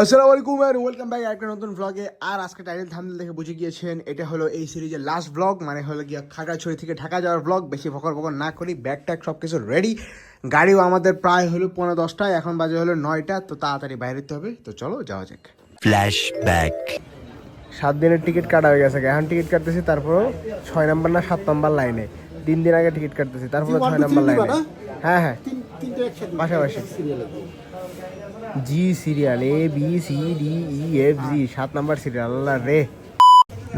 আসসালামু আলাইকুম and welcome back একটা নতুন ব্লগে আর আজকে টাইটেল থাম্বনেল দেখে বুঝে গিয়েছেন এটা হলো এই সিরিজের লাস্ট ব্লগ মানে হলো গিয়া খাগড়াছড়ি থেকে ঢাকা যাওয়ার ব্লগ বেশি ফকর ফকর না করি ব্যাগ ট্যাগ সব কিছু রেডি গাড়িও আমাদের প্রায় হলো পনেরো দশটায় এখন বাজে হলো নয়টা তো তাড়াতাড়ি বাইরে হবে। তো চলো যাওয়া যাক। Flashback. সাত দিনের টিকিট কাটা হয়ে গেছে এখন টিকিট কাটতেছি তারপরও ছয় নাম্বার না সাত নাম্বার লাইনে তিন দিন আগে টিকিট কাটতেছি তারপরে ছয় নাম্বার লাইনে হ্যাঁ হ্যাঁ। পাশাপাশি। জি serial A B C D E F G সাত নাম্বার সিরিয়াল আল্লাহ রে।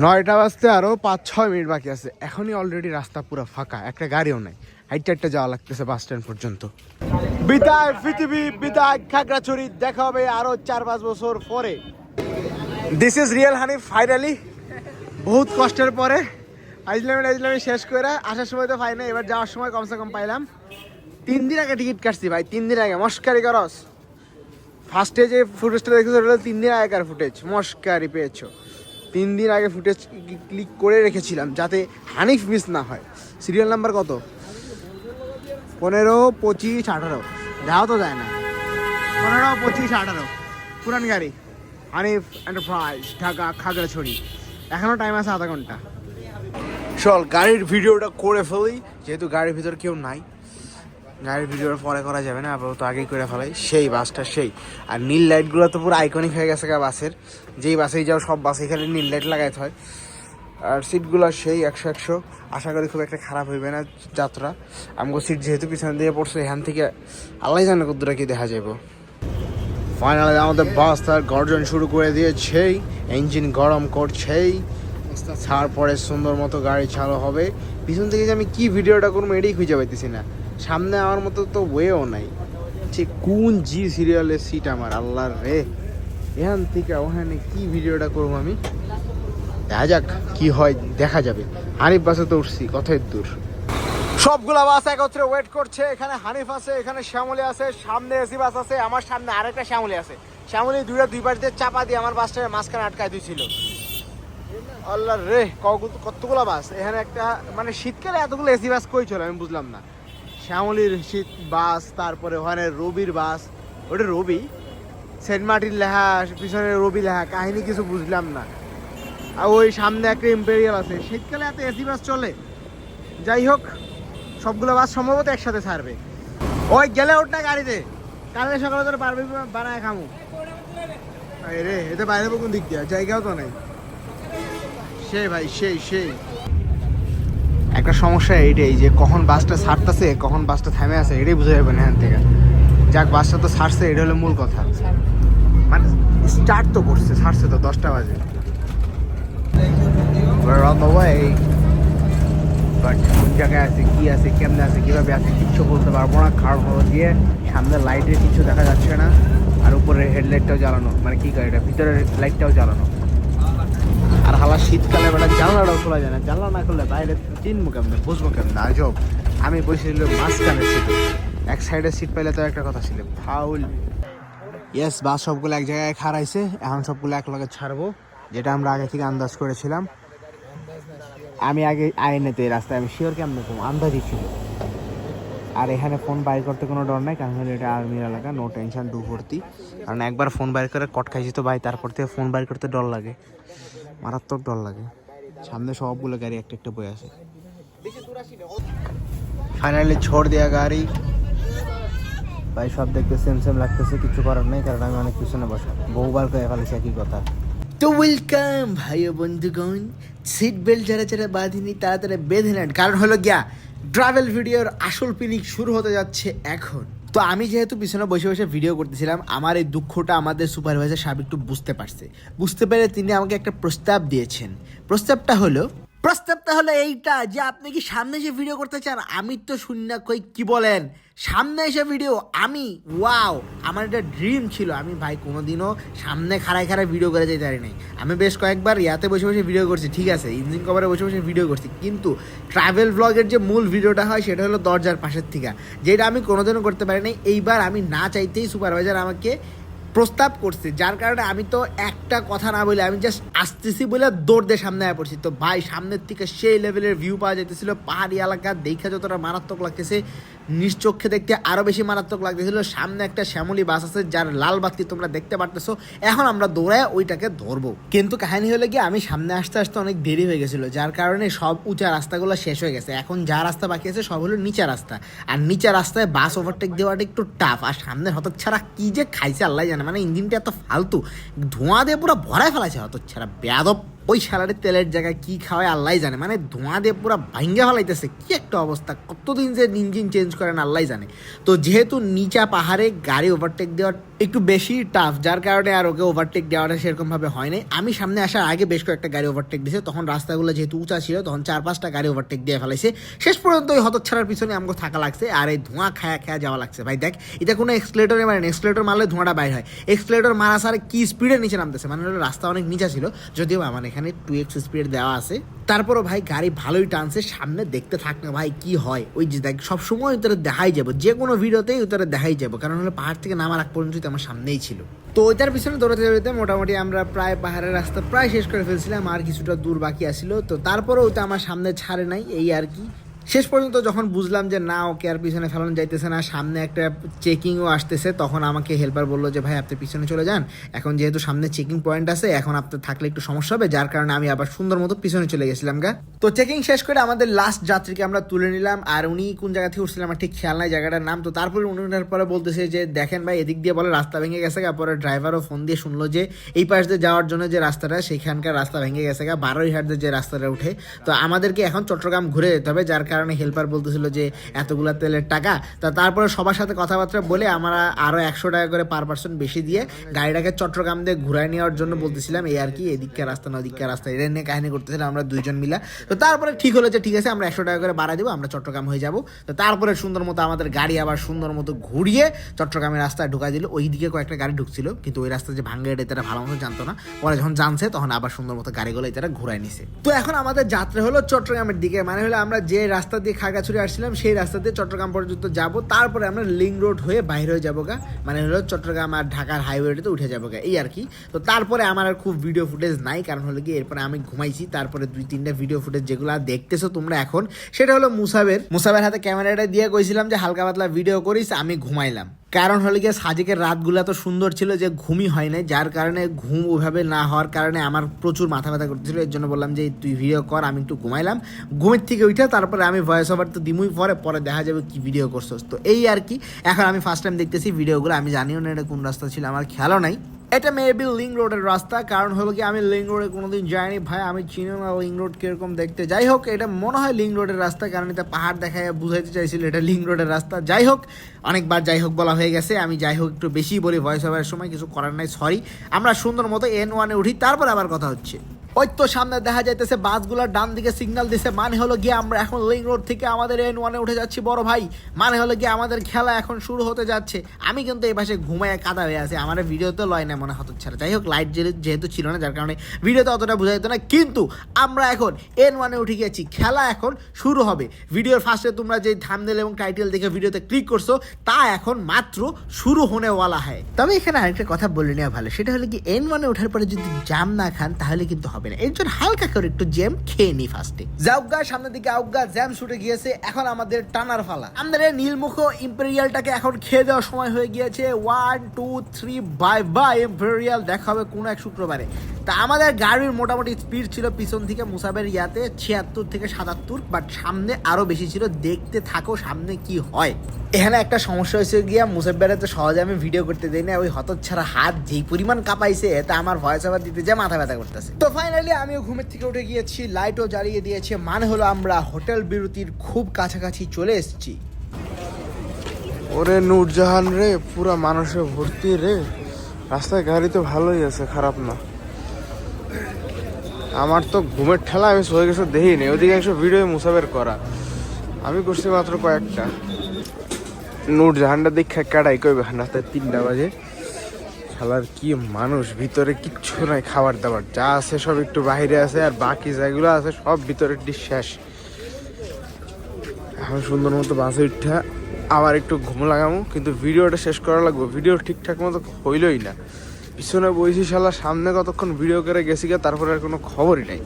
নয়টা বাজতে আরও পাঁচ ছয় মিনিট বাকি আছে। এখনই অলরেডি রাস্তা পুরো ফাঁকা একটা গাড়িও নাই। হাইটে একটা যাওয়া লাগতেছে বাস স্ট্যান্ড পর্যন্ত। বিদায় পৃথিবী বিদায় খাগড়াছড়ি দেখা হবে আরও চার পাঁচ বছর পরে। This is real honey finally বহুত কষ্টের পরে। আইজলামি আইজলামি শেষ করে আসার সময় তো পাই না এবার যাওয়ার সময় কমসে কম পাইলাম। তিন দিন আগে টিকিট কাটছি ভাই তিন দিন আগে। মস্কারি করস। ফার্স্টে যে ফুটেজটা দেখেছ ওটা তিন দিন আগেকার ফুটেজ মস্কারি পেয়েছ। তিন দিন আগে ফুটেজ ক্লিক করে রেখেছিলাম, যাতে হানিফ মিস না হয়। সিরিয়াল নাম্বার কত? পনেরো, পঁচিশ, আঠারো। যাওয়া তো যায় না। পনেরো, পঁচিশ, আঠারো। পুরান গাড়ি। হানিফ এন্টারপ্রাইজ ঢাকা, খাগড়াছড়ি। এখনও টাইম আছে আধা ঘণ্টা। চল, গাড়ির ভিডিওটা করে ফেলি। যেহেতু গাড়ির ভিতর কেউ নাই গাড়ির ভিডিওটা পরে করা যাবে না, আপাতত আগেই করে ফেলাই। সেই বাসটা সেই। আর নীল লাইটগুলো তো পুরো আইকনিক হয়ে গেছে গা বাসের। যেই বাসেই যাও, সব বাসে এখানে নীল লাইট লাগাইতে হয়। আর সিটগুলো সেই একশো একশো। আশা করি খুব একটা খারাপ হইবে না যাত্রা। আমগো সিট যেহেতু পিছনে দিয়ে পড়ছে, এখান থেকে আল্লাহ জানে কতটা কি দেখা যাব ফাইনালি আমাদের বাস তার গর্জন শুরু করে দিয়েছেই। ইঞ্জিন গরম করছেই। তারপরে সুন্দর মতো গাড়ি চালু হবে। পিছন থেকে যে আমি কি ভিডিওটা করব এটাই খুঁজে পাইতেছি না। সামনে আমার মতো তো ওয়েও নাই। ঠিক কোন জি সিরিয়ালের সিট আমার? আল্লাহ রে। এখান থেকে ওখানে কি ভিডিওটা করব আমি? দেখা যাক কি হয়, দেখা যাবে। হানিফ বাসে তো উঠছি কতই দূর। সবগুলা বাস একত্রে ওয়েট করছে। এখানে হানিফ আছে, এখানে শ্যামলি আছে, সামনে এসি বাস আছে, আমার সামনে আরেকটা শ্যামলি আছে। শ্যামলি দুইটা দুই পাশ দিয়ে চাপা দিয়ে আমার বাসটা মাঝখানে আটকায় দিয়েছিল আল্লাহ রে, কত- কতগুলো বাস? এখানে একটা মানে শীতকালে এতগুলো এসি বাস কই চলে? আমি বুঝলাম না। শ্যামলির শীত বাস, তারপরে ওখানে রবির বাস। ওটা রবি? সেন্ট মার্টিন লেখা, পিছনে রবি লেখা, কাহিনী কিছু বুঝলাম না। আর ওই সামনে একটা ইম্পেরিয়াল আছে। শীতকালে এত এসি বাস চলে। যাই হোক, সবগুলো বাস সম্ভবত একসাথে ছাড়বে। ওই, গেলে ওর না গাড়িতে। কালকে সকালে তোর পারবি বানায় খামু। রে এতে বাইরে কোন দিক দিয়ে, জায়গাও তো নেই। সেই ভাই সেই সেই একটা সমস্যা এইটাই যে কখন বাসটা ছাড়তেছে, কখন বাসটা থেমে আছে, এটাই বুঝে যাবে না এখান থেকে। যাক, বাসটা তো ছাড়ছে, এটা হলো মূল কথা। মানে স্টার্ট তো করছে, ছাড়ছে তো দশটা বাজে। বাট কোন জায়গায় আছে, কি আছে, কেমনে আছে, কীভাবে আছে, কিচ্ছু বলতে পারব না। খারাপ হওয়া দিয়ে সামনে লাইটের কিছু দেখা যাচ্ছে না। আর উপরে হেডলাইটটাও জ্বালানো। মানে কি গাড়িটা ভিতরের লাইটটাও জ্বালানো। আর হালা শীতকালে বেলা জানলাটাও খোলা যায় না। জানলা না খুললে বাইরে চিনবো কেমনে, বুঝব কেমনে? আজব আমি বসে বসেছিল মাঝখানে সিট এক সাইডে সিট পাইলে তো একটা কথা ছিল ফাউল ইয়েস বাস সবগুলো এক জায়গায় খারাইছে এখন সবগুলো এক লগে ছাড়বো, যেটা আমরা আগে থেকে আন্দাজ করেছিলাম। আমি আগে আইনেতে রাস্তায়, আমি শিওর কেমন কম আন্দাজই ছিল। আর এখানে ফোন বাইর করতে কোনো ডর নাই, কারণ এটা আর্মির এলাকা নো টেনশন ডু ভর্তি কারণ একবার ফোন বাইর করে কট খাইছি তো ভাই, তারপর থেকে ফোন বাইর করতে ডর লাগে। মারাত্মক ডর লাগে। সামনে সবগুলো গাড়ি একটা একটা বই আছে ফাইনালি ছোড় দেয়া গাড়ি। ভাই সব দেখতে সেম সেম লাগতেছে, কিছু করার নেই, কারণ আমি অনেক পিছনে বসা। বহুবার করে ফেলেছি একই কথা। তো ওয়েলকাম ভাই ও বন্ধুগণ। সিট বেল্ট যারা যারা বাঁধিনি, তারা তারা বেঁধে নেন। কারণ হলো গিয়া ট্রাভেল ভিডিওর আসল পিনিক শুরু হতে যাচ্ছে এখন। তো আমি যেহেতু পিছনে বসে বসে ভিডিও করতেছিলাম, আমার এই দুঃখটা আমাদের সুপারভাইজার সাহেব একটু বুঝতে পারছে। বুঝতে পেরে তিনি আমাকে একটা প্রস্তাব দিয়েছেন। প্রস্তাবটা হলো প্রস্তাবটা হলো এইটা যে আপনি কি সামনে এসে ভিডিও করতে চান? আমি তো শূন্য কই, কি বলেন? সামনে এসে ভিডিও আমি? ওয়াও আমার একটা ড্রিম ছিল। আমি ভাই কোনোদিনও সামনে খাড়ায় খাড়ায় ভিডিও করে যেতে পারি নাই। আমি বেশ কয়েকবার ইয়াতে বসে বসে ভিডিও করছি, ঠিক আছে? ইঞ্জিন কভারে বসে বসে ভিডিও করছি। কিন্তু ট্রাভেল ব্লগের যে মূল ভিডিওটা হয়, সেটা হলো দরজার পাশের থেকে। যেটা আমি কোনোদিনও করতে পারি নাই। এইবার আমি না চাইতেই সুপারভাইজার আমাকে প্রস্তাব করছে, যার কারণে আমি তো একটা কথা না বলে আমি জাস্ট আসতেছি বলে দৌড় দিয়ে সামনে আয় পড়ছি। তো ভাই, সামনের থেকে সেই লেভেলের ভিউ পাওয়া যাইতেছিল, পাহাড়ি এলাকা দেখে যতটা মারাত্মক লাগতেছে চোখে দেখতে আরও বেশি মারাত্মক লাগতেছিল। সামনে একটা শ্যামলি বাস আছে, যার লাল বাতি তোমরা দেখতে পারতেছো। এখন আমরা দৌড়ায় ওইটাকে ধরবো। কিন্তু কাহিনী হলে কি, আমি সামনে আসতে আসতে অনেক দেরি হয়ে গেছিল, যার কারণে সব উঁচা রাস্তাগুলো শেষ হয়ে গেছে। এখন যা রাস্তা বাকি আছে, সব হলো নিচা রাস্তা। আর নিচা রাস্তায় বাস ওভারটেক দেওয়াটা একটু টাফ আর সামনের হতক ছাড়া কি যে খাইছে, আল্লাহ জানে। মানে ইঞ্জিনটা এত ফালতু। ধোঁয়া দিয়ে পুরো ভরায় ফেলাছে অত ছাড়া বেয়াদব ওই সালারের তেলের জায়গায় কি খাওয়ায় আল্লাহ জানে। মানে ধোঁয়া দিয়ে পুরো ভাঙ্গে ফেলাইতেছে। কি একটা অবস্থা। কতদিন যে ইঞ্জিন চেঞ্জ করেন আল্লাহ জানে। তো যেহেতু নিচা পাহাড়ে গাড়ি ওভারটেক দেওয়ার একটু বেশি টাফ যার কারণে আর ওকে ওভারটেক দেওয়াটা সেরকম ভাবে হয়নি। আমি সামনে আসার আগে বেশ কয়েকটা গাড়ি ওভারটেক দিয়েছে তখন রাস্তাগুলো যেহেতু উঁচা ছিল, তখন চার পাঁচটা গাড়ি ওভারটেক দিয়ে ফেলাইছে। শেষ পর্যন্ত ওই হতচ্ছাড়ার পিছনে আমাকে থাকা লাগছে, আর এই ধোঁয়া খায়া খায়া যাওয়া লাগছে। ভাই, দেখ, এটা কোনো এক্সপ্লেটরে মানে এক্সপ্লেটর মারলে ধোঁয়াটা বাইর হয়। এক্সপ্লেটর মারা সারে কি স্পিডে নিচে নামতেছে? মানে রাস্তা অনেক নিচা ছিল, যদিও আমার এখানে টু এক্স স্পিড দেওয়া আছে। তারপরও ভাই, গাড়ি ভালোই টানছে, সামনে দেখতে থাক না ভাই, কি হয়? ওই যে দেখ, সবসময় উত্তরে দেখাই যাব যে কোনো ভিডিওতেই উত্তরে দেখাই যাব। কারণ হলো পাহাড় থেকে নামার আগ পর্যন্ত তো আমার সামনেই ছিল। তো ওইটার পিছনে দৌড়াতে দৌড়াতে মোটামুটি আমরা প্রায় পাহাড়ের রাস্তা প্রায় শেষ করে ফেলছিলাম, আর কিছুটা দূর বাকি আসিল তো তারপরে ওটা আমার সামনে ছাড়ে নাই, এই আর কি। শেষ পর্যন্ত যখন বুঝলাম যে না, ওকে আর পিছনে ফেলানো যাইতেছে না, সামনে একটা চেকিংও আসতেছে, তখন আমাকে হেল্পার বলল যে, ভাই, আপনি পিছনে চলে যান। এখন যেহেতু সামনে চেকিং পয়েন্ট আছে, এখন আপনার থাকলে একটু সমস্যা হবে, যার কারণে আমি আবার সুন্দর মতো পিছনে চলে গেছিলাম গা। তো চেকিং শেষ করে আমাদের লাস্ট যাত্রীকে আমরা তুলে নিলাম। আর উনি কোন জায়গা থেকে উঠছিলাম আমার ঠিক খেয়াল নাই জায়গাটার নাম। তো তারপরে উনি ওঠার পরে বলতেছে যে, দেখেন ভাই, এদিক দিয়ে বলে রাস্তা ভেঙে গেছে গা। পরে ড্রাইভারও ফোন দিয়ে শুনলো যে, এই পাশ দিয়ে যাওয়ার জন্য যে রাস্তাটা, সেখানকার রাস্তা ভেঙে গেছে গা। বারোই হাট যে রাস্তাটা উঠে। তো আমাদেরকে এখন চট্টগ্রাম ঘুরে যেতে হবে, যার কারণে হেল্পার বলতেছিল যে, এতগুলা তেলের টাকা? তা তারপরে সবার সাথে কথাবার্তা বলে আমরা আরও একশো টাকা করে পার পার্সন বেশি দিয়ে গাড়িটাকে চট্টগ্রাম দিয়ে ঘুরাই নেওয়ার জন্য বলতেছিলাম, এই আর কি, এদিককার রাস্তা না ওদিককার রাস্তা এটা নিয়ে কাহিনী করতেছিলাম আমরা দুইজন মিলা। তো তারপরে ঠিক হলো যে, ঠিক আছে, আমরা একশো টাকা করে বাড়া দেবো, আমরা চট্টগ্রাম হয়ে যাব। তো তারপরে সুন্দর মতো আমাদের গাড়ি আবার সুন্দর মতো ঘুরিয়ে চট্টগ্রামের রাস্তায় ঢুকাই দিল। ওই দিকে কয়েকটা গাড়ি ঢুকছিল, কিন্তু ওই রাস্তা যে ভাঙ্গে এটা তারা ভালো মতো জানতো না। পরে যখন জানছে, তখন আবার সুন্দর মতো গাড়িগুলো তারা ঘুরাই নিছে। তো এখন আমাদের যাত্রা হলো চট্টগ্রামের দিকে মানে হলো আমরা যে রাস্তা দিয়ে খাগড়াছড়ি আসছিলাম, সেই রাস্তা দিয়ে চট্টগ্রাম পর্যন্ত যাব। তারপরে আমরা লিঙ্ক রোড হয়ে বাইরে হয়ে যাব গা মানে হলো চট্টগ্রাম আর ঢাকার হাইওয়েতে উঠে যাব গা এই আর কি। তো তারপরে আমার আর খুব ভিডিও ফুটেজ নাই, কারণ হলো কি এরপরে আমি ঘুমাইছি। তারপরে দুই তিনটা ভিডিও ফুটেজ যেগুলো দেখতেছো তোমরা এখন, সেটা হলো মুসাবের। মুসাবের হাতে ক্যামেরাটা দিয়ে কইছিলাম যে হালকা পাতলা ভিডিও করিস, আমি ঘুমাইলাম। কারণ হলো গিয়ে সাজেকের রাতগুলো এত সুন্দর ছিল যে ঘুমই হয় নাই। যার কারণে ঘুম ওভাবে না হওয়ার কারণে আমার প্রচুর মাথা ব্যথা করতেছিল। এর জন্য বললাম যে তুই ভিডিও কর, আমি একটু ঘুমাইলাম। ঘুমের থেকে উঠে তারপরে আমি ভয়েস ওভার তো দিমুই, পরে পরে দেখা যাবে কি ভিডিও করছ তো এই আর কি, এখন আমি ফার্স্ট টাইম দেখতেছি ভিডিওগুলো আমি জানিও না এটা কোন রাস্তা ছিল, আমার খেয়ালও নাই। এটা মেবি লিং রোডের রাস্তা, কারণ হলো কি আমি লিং রোডে কোনোদিন যাইনি। ভাই, আমি চিনি না লিং রোড কীরকম দেখতে। যাই হোক, এটা মনে হয় লিং রোডের রাস্তা, কারণ এটা পাহাড় দেখায় বুঝাইতে চাইছিল এটা লিং রোডের রাস্তা। যাই হোক, অনেকবার যাই হোক বলা হয়ে গেছে। আমি যাই হোক, একটু বেশি বলি ভয়েস ওভারের সময় কিছু করার নাই সরি আমরা সুন্দর মতো এন ওয়ানে উঠি, তারপর আবার কথা হচ্ছে। ওই তো সামনে দেখা যাইতেছে বাসগুলোর ডান দিকে সিগন্যাল দিছে। মানে হলো গিয়ে আমরা এখন লিঙ্ক রোড থেকে আমাদের এন ওয়ানে উঠে যাচ্ছি বড় ভাই। মানে হলো গিয়ে আমাদের খেলা এখন শুরু হতে যাচ্ছে। আমি কিন্তু এই পাশে ঘুমায় কাদা হয়ে আছি। আমার ভিডিওতে লয় না মনে হতো ছাড়া যাই হোক লাইট যেহেতু ছিল না, যার কারণে ভিডিওতে অতটা বোঝা যেত না। কিন্তু আমরা এখন এন ওয়ানে উঠে গেছি। খেলা এখন শুরু হবে। ভিডিওর ফার্স্টে তোমরা যে থামনেল এবং টাইটেল দেখে ভিডিওতে ক্লিক করছ, তা এখন মাত্র শুরু হনে ওয়ালা হয়। তবে এখানে আরেকটা কথা বলে নেওয়া ভালো। সেটা হলো কি এন ওয়ানে ওঠার পরে যদি জাম না খান, তাহলে কিন্তু হবে না। এর জন্য হালকা করে একটু জ্যাম খেয়ে নি ফার্স্টে যাওগা সামনের দিকে আউগা জ্যাম ছুটে গিয়েছে, এখন আমাদের টানার ফালা। আমাদের নীলমুখ ইম্পেরিয়ালটাকে এখন খেয়ে দেওয়ার সময় হয়ে গিয়েছে। One two three bye bye imperial দেখা হবে কোনো এক শুক্রবারে। তা আমাদের গাড়ির মোটামুটি স্পিড ছিল পিছন থেকে মুসাবের ইয়াতে, ছিয়াত্তর থেকে সাতাত্তর বাট সামনে আরও বেশি ছিল। দেখতে থাকো সামনে কি হয়। এখানে একটা সমস্যা হয়েছে গিয়া মুসাব্বের তো সহজে আমি ভিডিও করতে দেই না। ওই হতচ্ছাড়া হাত যেই পরিমাণ কাঁপাইছে, তা আমার ভয়েস ওভার দিতে যা মাথা ব্যথা করতেছে। তো ফাইনালি আমিও ঘুমের থেকে উঠে গিয়েছি। লাইটও জ্বালিয়ে দিয়েছে। মানে হলো আমরা হোটেল বিরতির খুব কাছাকাছি চলে এসেছি। ওরে নূরজাহান রে, পুরা মানুষে ভর্তি রে। রাস্তায় গাড়ি তো ভালোই আছে, খারাপ না। আমার তো ঘুমের ঠেলা আমি সয়ে গেছে দেখিনি। ওদিকে একশো ভিডিও মুসাবের করা। আমি করছি মাত্র কয়েকটা। নূরজাহানটা দীক্ষা কাটাই। কইবে রাতে তিনটা বাজে। খেলার কি মানুষ, ভিতরে কিচ্ছু নাই খাবার দাবার যা আছে সব একটু বাহিরে আছে আর বাকি যেগুলো আছে সব ভিতরে শেষ। এখন সুন্দর মতো বাসে উঠা আবার একটু ঘুম লাগামো কিন্তু ভিডিওটা শেষ করা লাগবে। ভিডিও ঠিকঠাক মতো হইলই না। পিছনে বইছি শালা, সামনে কতক্ষণ ভিডিও করে গেছি তারপরে আর কোনো খবরই নাই।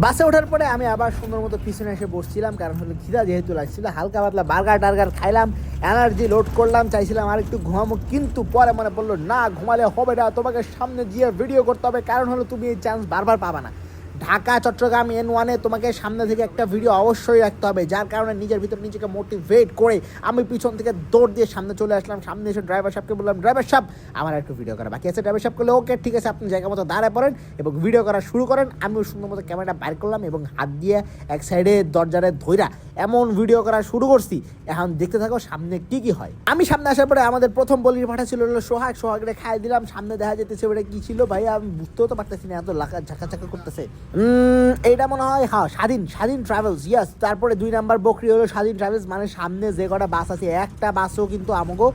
বাসে ওঠার পরে আমি আবার সুন্দর মতো পিছনে এসে বসছিলাম, কারণ হলো খিদা যেহেতু লাগছিল। হালকা পাতলা বার্গার টার্গার খাইলাম এনার্জি লোড করলাম, চাইছিলাম আর একটু ঘুমাবো, কিন্তু পরে মনে পড়ল, না, ঘুমালে হবে না, তোমাকে সামনে গিয়ে ভিডিও করতে হবে, কারণ হলো তুমি এই চান্স বারবার পাবা না। ঢাকা, চট্টগ্রাম এন ওয়ানে তোমাকে সামনে থেকে একটা ভিডিও অবশ্যই রাখতে হবে, যার কারণে নিজের ভিতর নিজেকে মোটিভেট করে আমি পিছন থেকে দৌড় দিয়ে সামনে চলে আসলাম, সামনে এসে ড্রাইভার সাহেবকে বললাম ড্রাইভার সাহেব, আমার একটু ভিডিও করা বাকি আছে। ড্রাইভার সাহেব করলে ওকে ঠিক আছে, আপনি জায়গা মতো দাঁড়ায় পড়েন এবং ভিডিও করা শুরু করেন। আমিও সুন্দর মতো ক্যামেরাটা বাইর করলাম এবং হাত দিয়ে এক সাইডে দরজারে ধইরা এমন ভিডিও করা শুরু করছি। এখন দেখতে থাকো সামনে কি কি হয়। আমি সামনে আসার পরে আমাদের প্রথম বলির পাঠা ছিল সোহাগ। সোহাগরে খাই দিলাম, সামনে দেখা যেতেছে ওটা কি ছিল? ভাই আমি বুঝতেও তো পারতেছি না, এত লাখা ঝাঁকা ঝাঁকা করতেছে। এইটা মনে হয় হ্যাঁ স্বাধীন স্বাধীন ট্রাভেলস ইয়াস তারপরে দুই নাম্বার বকরি হলো স্বাধীন ট্রাভেলস মানে সামনে যে কটা বাস আছে, একটা বাসও কিন্তু আমাকেও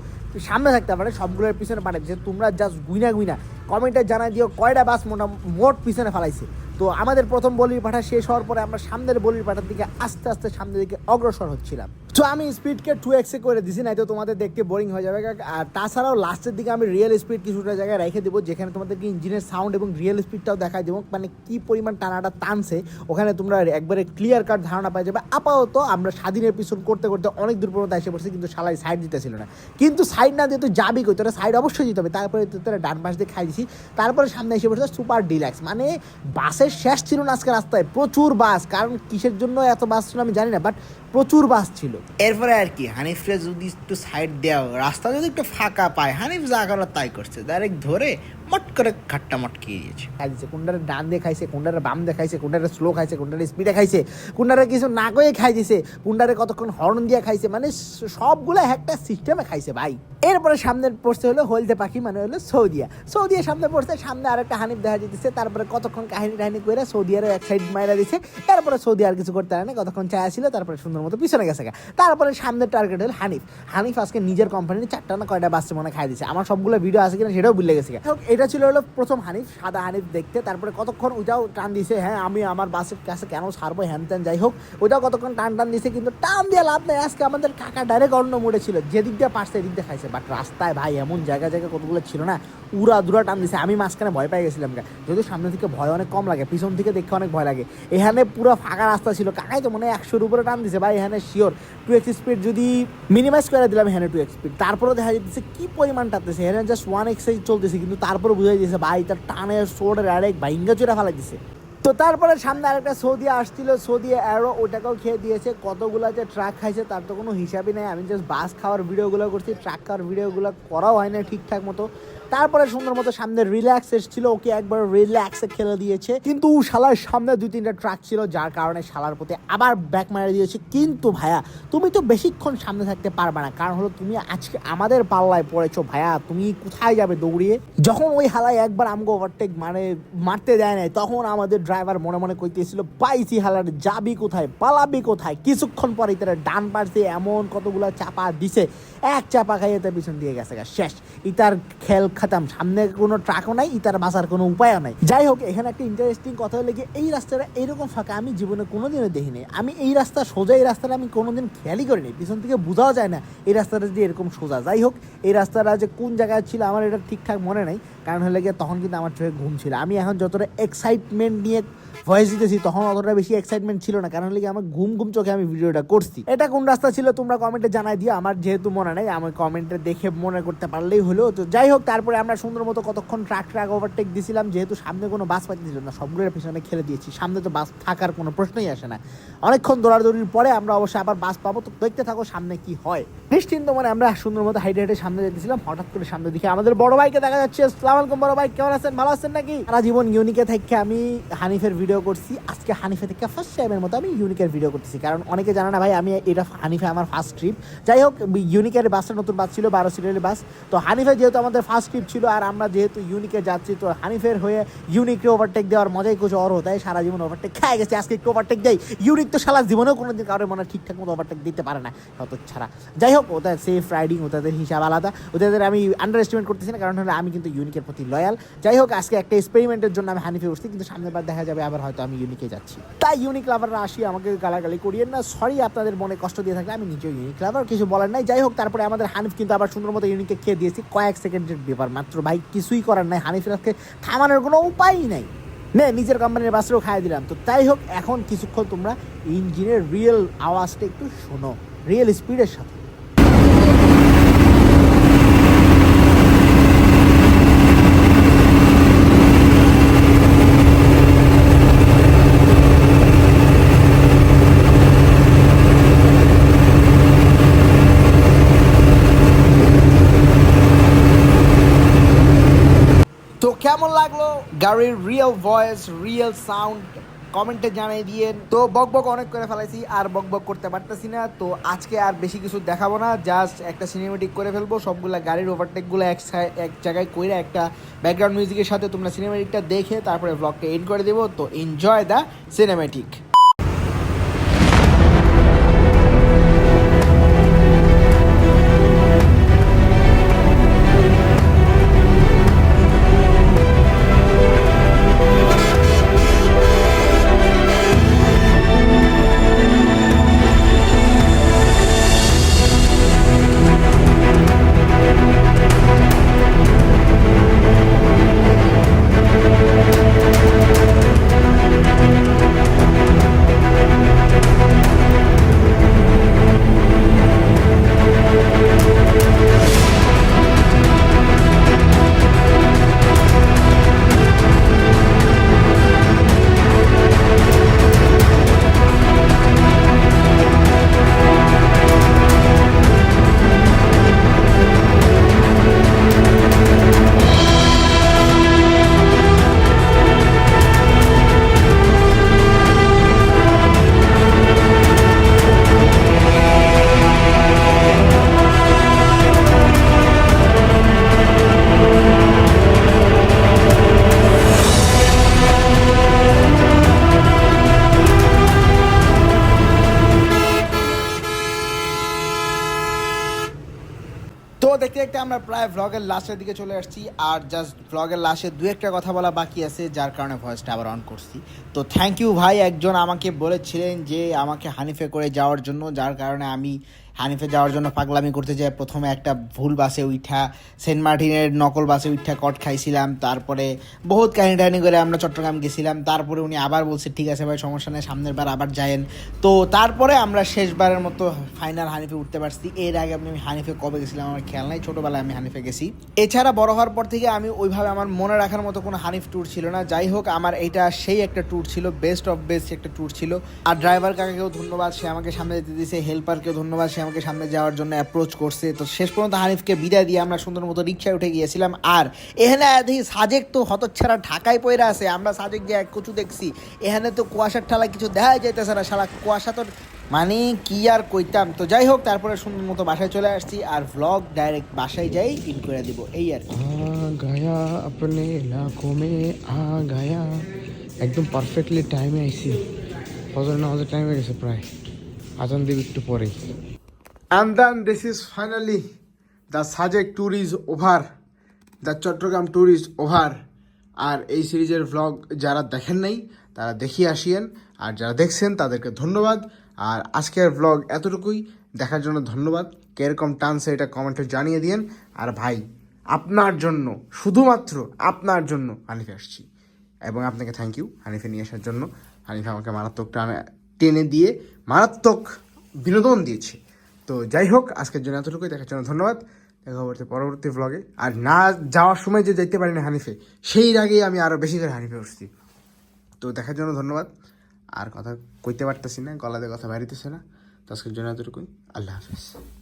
সামনে থাকতে পারে, সবগুলোর পিছনে পাঠাচ্ছে তোমরা জাস্ট গুইনা গুইনা কমেন্টে জানাই দিও কয়টা বাস মোটা, মোট পিছনে ফেলাইছে। তো আমাদের প্রথম বলির পাঠা শেষ হওয়ার পরে আমরা সামনের বলির পাঠার দিকে আস্তে আস্তে সামনের দিকে অগ্রসর হচ্ছিলাম। তো আমি স্পিডকে টু এক্সে করে দিছি নাই তো তোমাদের দেখতে বোরিং হয়ে যাবে। আর তাছাড়াও লাস্টের দিকে আমি রিয়েল স্পিড কিছুটা জায়গায় রেখে দেবো, যেখানে তোমাদেরকে ইঞ্জিনের সাউন্ড এবং রিয়েল স্পিডটাও দেখাই দেবো। মানে কি পরিমাণ টানাটা টানছে, ওখানে তোমরা একবারে ক্লিয়ার কাট ধারণা পাই যাবে। আপাতত আমরা স্বাধীনের পিছন করতে করতে অনেক দূর পর্যন্ত এসে পড়ছি, কিন্তু শালাই সাইড দিতেছিল না। কিন্তু সাইড না দিয়ে তুই যাবি কই? তোরা সাইড অবশ্যই দিতে হবে। তারপরে তোরা ডান পাশ দিয়ে খাই দিছি তারপরে সামনে এসে পড়ছে সুপার ডিলাক্স মানে বাসের শেষ ছিল না আজকে রাস্তায়। প্রচুর বাস। কারণ কিসের জন্য এত বাস ছিল আমি জানি না বাট প্রচুর বাস ছিল। এরপরে আর কি হানিফরে যদি একটু সাইড দেওয়া, রাস্তা যদি একটু ফাঁকা পায়, হানিফ যা করার তাই করছে। ডাইরেক্ট ধরে মট করে ঘাটটা মটকিয়ে দিয়েছে। খাই দিয়েছে কোনটারে ডান দিয়ে খাইছে কোনটারে বাম দিয়ে খাইছে কোনটারে স্লো খাইছে কোনটারে স্পিডে খাইছে কোনটারে কিছু না করে খাই দিছে কোনটারে কতক্ষণ হর্ন দিয়ে খাইছে মানে সবগুলো একটা সিস্টেমে খাইছে ভাই। এরপরে সামনে পড়ছে হলো হলদে পাখি মানে হলো সৌদিয়া। সৌদিয়া সামনে পড়ছে সামনে আরেকটা হানিফ দেখা যেতেছে তারপরে কতক্ষণ কাহিনী টাহিনী করে সৌদি আরব এক সাইড মাইরা দিছে তারপরে সৌদি আর কিছু করতে পারে না কতক্ষণ চায়া ছিল তারপরে সুন্দর মতো পিছনে গেছে গা। তারপরে সামনের টার্গেট হলো হানিফ। হানিফ আজকে নিজের কোম্পানির চারটা না কয়টা বাসে মনে খাই দিছে। আমার সবগুলো ভিডিও আছে কিনা সেটাও ভুলে গেছে এটা ছিল হলো প্রথম হানিফ, সাদা হানিফ দেখতে। তারপরে কতক্ষণ ওইটাও টান দিছে হ্যাঁ আমি আমার বাসের কাছে কেন সারবো হ্যান ত্যান যাই হোক, ওইটাও কতক্ষণ টান টান দিছে, কিন্তু টান দিয়ে লাভ নেই। আজকে আমাদের কাকা ডাইরেক্ট অন্য মোড়ে ছিল। যেদিক দিয়ে পারছে এদিক দিয়ে খাইছে। বাট রাস্তায় ভাই এমন জায়গা জায়গা কতগুলো ছিল না, উড়া দুরা টান দিছে। আমি মাঝখানে ভয় পেয়ে গেছিলাম। যেহেতু সামনে থেকে ভয় অনেক কম লাগে, পিছন থেকে দেখে অনেক ভয় লাগে। এখানে পুরো ফাঁকা রাস্তা ছিল। কাকাই তো মনে হয় একশোর উপরে টান দিছে। ভাই, এখানে শিওর টু এক্স স্পিড যদি মিনিমাইজ করে দিলাম, এখানে টু এক্স স্পিড তারপরে দেখা যাচ্ছে কি পরিমাণ টানতেছে। এখানে জাস্ট ওয়ান এক্সাইজ চলতেছে, কিন্তু তারপরে বুঝাই দিয়েছে, ভাই, তার টানের সোড়ের ডাইরেক্ট ভাইঙ্গা চুরা ফেলা দিছে। তো তারপরে সামনে আরেকটা সৌদি আসছিল সৌদি অ্যারো ওটাকেও খেয়ে দিয়েছে, কতগুলা যে ট্রাক খাইছে তার তো কোনো হিসাবই নেই। আমি জাস্ট বাস খাওয়ার ভিডিওগুলো করছি ট্রাক খাওয়ার ভিডিওগুলো করাও হয় না ঠিকঠাক মতো। তারপরে সুন্দর মতো সামনে রিল্যাক্স এসেছিল, ওকে একবার রিল্যাক্সে খেলে দিয়েছে। কিন্তু শালার সামনে দুই তিনটা ট্রাক ছিল, যার কারণে শালার প্রতি আবার ব্যাক মারা দিয়েছে। কিন্তু ভাইয়া, তুমি তো বেশিক্ষণ সামনে থাকতে পারবে না। কারণ হলো তুমি আজকে আমাদের পাল্লায় পড়েছো। ভাইয়া, তুমি কোথায় যাবে দৌড়িয়ে? যখন ওই হালায় একবার আমগো ওভারটেক মানে মারতে দেয় নাই, তখন আমাদের ড্রাইভার মনে মনে কইতেছিল, পাইছি হালার, যাবি কোথায়? পালাবি কোথায়? কিছুক্ষণ পরে তারা ডান পাশ এমন কতগুলো চাপা দিছে। এক চাপা খাইয়ে তার পিছন দিয়ে গেছে শেষ। ইতার খেল খাতাম, সামনে কোনো ট্রাকও নাই, ইতার বাঁচার কোনো উপায়ও নাই। যাই হোক, এখানে একটা ইন্টারেস্টিং কথা হলে গিয়ে, এই রাস্তাটা এইরকম ফাঁকা আমি জীবনে কোনোদিনও দেখিনি। আমি এই রাস্তা সোজা, এই রাস্তাটা আমি কোনোদিন খেয়ালই করিনি। পিছন থেকে বোঝাও যায় না এই রাস্তাটা যে এরকম সোজা। যাই হোক, এই রাস্তাটা যে কোন জায়গায় ছিল আমার এটা ঠিকঠাক মনে নাই। কারণ হলে গিয়ে তখন কিন্তু আমার চোখে ঘুম ছিল। আমি এখন যতটা এক্সাইটমেন্ট নিয়ে ভয়েস দিতেছি, তখন অতটা বেশি এক্সাইটমেন্ট ছিল না। কারণ কি আমার ঘুম ঘুম চোখে আমি ভিডিওটা করছি। এটা কোন রাস্তা ছিল তোমরা কমেন্টে জানাই দিও। আমার যেহেতু মনে নেই, আমি কমেন্টে দেখে মনে করতে পারলেই হলো। তো যাই হোক, তারপরে আমরা সুন্দর মতো কতক্ষণ ট্রাক ট্রাক ওভারটেক দিছিলাম। যেহেতু সামনে কোনো বাস পাচ্ছিল না, সবগুলোর পিছনে খেলে দিয়েছি। সামনে তো বাস থাকার কোনো প্রশ্নই আসে না। অনেকক্ষণ দৌড়াদৌড়ির পরে আমরা অবশ্যই আবার বাস পাবো। তো দেখতে থাকো সামনে কি হয়। নিশ্চিন্ত মানে আমরা সুন্দর মতো হাইটে হাইটে সামনে যেতেছিলাম। হঠাৎ করে সামনে দিকে আমাদের বড় ভাইকে দেখা যাচ্ছে। আসসালামু আলাইকুম বড় ভাই, কেমন আছেন? ভালো আছেন নাকি? সারা জীবন ইউনিকে থেকে আমি হানিফের ভিডিও করছি। আজকে হানিফে থেকে ফার্স্ট টাইমের মতো আমি ইউনিকের ভিডিও করতেছি। কারণ অনেকে জানে না ভাই, আমি এটা হানিফে আমার ফার্স্ট ট্রিপ যাই হোক ইউনিকের বাসটা নতুন বাস ছিল, বারো সিটের বাস তো হানিফে যেহেতু আমাদের ফার্স্ট ট্রিপ ছিল, আর আমরা যেহেতু ইউনিকে যাচ্ছি, তো হানিফের হয়ে ইউনিকে ওভারটেক দেওয়ার মজাই কিছু অর তাই সারা জীবন ওভারটেক খেয়ে গেছে, আজকে একটু ওভারটেক দেয় ইউনিক তো সারা জীবনেও কোনোদিন কারোর মনে ঠিকঠাক মতো ওভারটেক দিতে পারে না, হয়তো ছাড়া। যাই হোক, ওদের সেফ রাইডিং ওদের হিসাব আলাদা। ওদের আমি আন্ডার এস্টিমেট করতেছি না, কারণ হলে আমি কিন্তু ইউনিকের প্রতি লয়াল যাই হোক, আজকে একটা এক্সপেরিমেন্টের জন্য আমি হানিফে উঠছি কিন্তু সামনের বার দেখা যাবে আবার হয়তো আমি ইউনিকে যাচ্ছি। তাই ইউনিক লাভাররা আসি, আমাকে গালাগালি করিয়েন না। সরি আপনাদের মনে কষ্ট দিয়ে থাকলে আমি নিজেও ইউনিক লাভার কিছু বলার নাই। যাই হোক, তারপরে আমাদের হানিফ কিন্তু আবার সুন্দর মতো ইউনিকে খেয়ে দিয়েছি। কয়েক সেকেন্ডের ব্যাপার মাত্র। ভাই, কিছুই করার নাই। হানিফের থামানোর কোনো উপায়ই নাই। নে, নিজের কোম্পানির বাসেও খাইয়ে দিলাম। তো তাই হোক, এখন কিছুক্ষণ তোমরা ইঞ্জিনের রিয়েল আওয়াজটা একটু শোনো। রিয়েল স্পিডের সাথে তো কেমন লাগল? গাড়ির রিয়েল ভয়েস রিয়েল সাউন্ড কমেন্টে জানাই দিয়েন। তো বক বক অনেক করে ফেলাইছি, আর বক বক করতে পারতেছি না। তো আজকে আর বেশি কিছু দেখাবো না জাস্ট একটা সিনেমেটিক করে ফেলব। সবগুলা গাড়ির ওভারটেকগুলো এক এক জায়গায় কইরে একটা ব্যাকগ্রাউন্ড মিউজিকের সাথে তোমরা সিনেমেটিকটা দেখে তারপরে ব্লগটা এন্ড করে দেবো। তো এনজয় দ্য সিনেমেটিক আমরা প্রায় ভ্লগের লাস্টের দিকে চলে আসছি। আর জাস্ট ভ্লগের লাস্টে দু একটা কথা বলা বাকি আছে, যার কারণে ভয়েসটা আবার অন করছি। তো থ্যাংক ইউ ভাই, একজন আমাকে বলেছিলেন যে আমাকে হানিফে করে যাওয়ার জন্য, যার কারণে আমি হানিফে যাওয়ার জন্য পাগলামি করতে যাই। প্রথমে একটা ভুল বাসে উঠা সেন্ট মার্টিনের নকল বাসে উঠা কট খাইছিলাম, তারপরে বহুত কাহিনী টাহিনি করে আমরা চট্টগ্রাম গেছিলাম, তারপরে উনি আবার বলছে, ঠিক আছে ভাই, সমস্যা নেই, সামনের বার আবার যায়েন। তো তারপরে আমরা শেষবারের মতো ফাইনাল হানিফে উঠতে পারছি। এর আগে আমি হানিফে কবে গেছিলাম আমার খেয়াল নাই, ছোটোবেলায় আমি হানিফে গেছি। এছাড়া বড় হওয়ার পর থেকে আমি ওইভাবে আমার মনে রাখার মতো কোনো হানিফ ট্যুর ছিল না। যাই হোক, আমার এইটা সেই একটা ট্যুর ছিল বেস্ট অফ বেস্ট একটা ট্যুর ছিল। আর ড্রাইভার কাকাকেও ধন্যবাদ, সে আমাকে সামনে যেতে দিয়েছে হেল্পারকেও ধন্যবাদ, সে আমাকে সামনে যাওয়ার জন্য অ্যাপ্রোচ করছে। তো শেষ পর্যন্ত হানিফকে বিদায় দিয়ে আমরা সুন্দর মতো রিক্সায় উঠে গিয়েছিলাম। আর এখানে দেখি সাজেক তো হতচ্ছাড়া ঢাকায় পয়রা আছে, আমরা সাজেক গিয়ে এক কচু দেখছি। এখানে তো কুয়াশার ঠালা কিছু দেখা যাইতেছে না সারা কুয়াশা তো মানে কি আর কইতাম? তো যাই হোক তারপরে সুন্দর মতো বাসায় চলে আসছি আর ব্লগ ডাইরেক্ট বাসায় যাই ইন করে দিব এই আর গায়া আপনি এলাকো আ গায়া একদম পারফেক্টলি টাইমে আইছি। ফজর নামাজ টাইমে গেছে প্রায়। আজান দিব একটু পরেই। And then this is finally the Sajek tour is over the Chattogram tour is over আর এই সিরিজের ভ্লগ যারা দেখেন নাই তারা দেখিয়ে আসিয়েন। আর যারা দেখছেন তাদেরকে ধন্যবাদ। আর আজকের ব্লগ এতটুকুই। দেখার জন্য ধন্যবাদ। কীরকম টানছে এটা কমেন্টে জানিয়ে দিয়েন। আর ভাই, আপনার জন্য, শুধুমাত্র আপনার জন্য হানিফে আসছি। এবং আপনাকে থ্যাংক ইউ হানিফে নিয়ে আসার জন্য। হানিফে আমাকে মারাত্মক টানে, টেনে দিয়ে মারাত্মক বিনোদন দিয়েছে। তো যাই হোক, আজকের জন্য এতটুকুই। দেখার জন্য ধন্যবাদ। দেখা হবে পরবর্তী ব্লগে আর না যাওয়ার সময় যে যেতে পারি না হানিফে, সেই আগেই আমি আরও বেশি করে হানিফে উঠছি। তো দেখার জন্য ধন্যবাদ। আর কথা কইতে পারতেছি না, গলাতে কথা বাড়িতেছে না। তো আজকের জন্য এতটুকুই। আল্লাহ হাফেজ।